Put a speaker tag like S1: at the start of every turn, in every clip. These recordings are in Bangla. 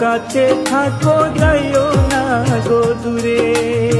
S1: কাছে থাকো যাইও না গো দূরে।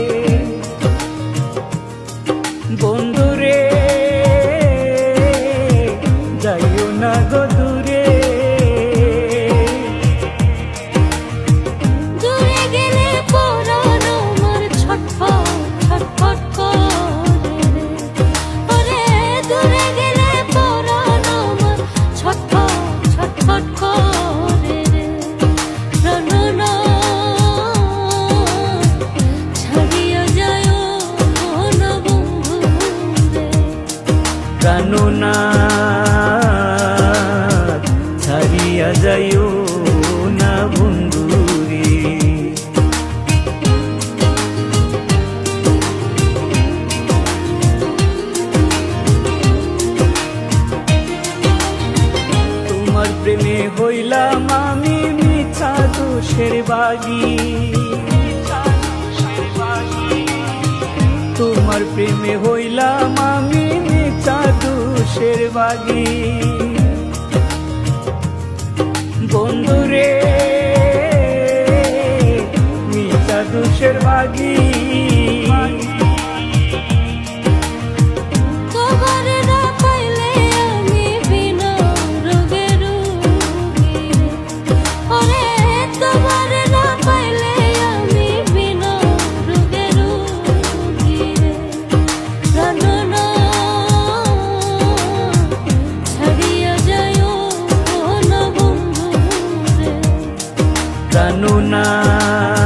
S1: দোষের বাগি। তোমার প্রেমে হইলাম আমি চাদু দোষের বাগি। বন্ধুরে মিছা দোষের বাগি।
S2: প্রাণনা ছাড়িয়া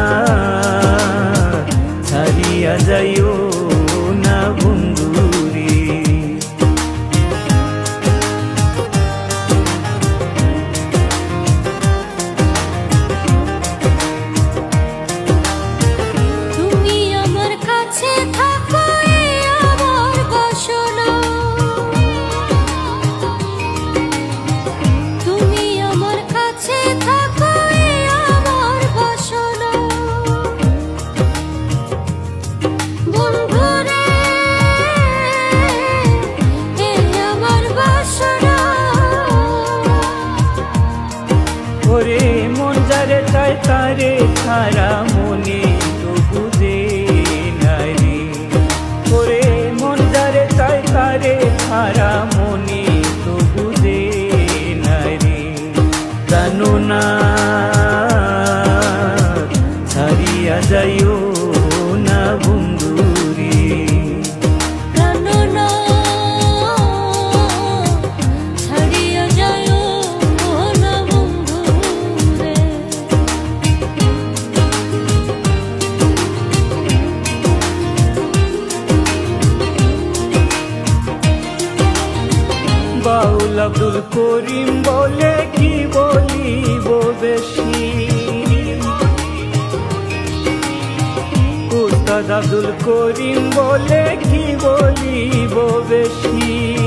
S1: মন যারে চায় তারে ছাড়া মনে তো বুঝে নাই রে ওরে মন যারে চায় তারে ছাড়া মনে তো বুঝে নাই রে জানো না, ছাড়িয়া যাইও না বন্ধুরে আব্দুল করিম বলে কি বলিব বেশি? উস্তাদ আব্দুল করিম বলে কি বলিব বেশি?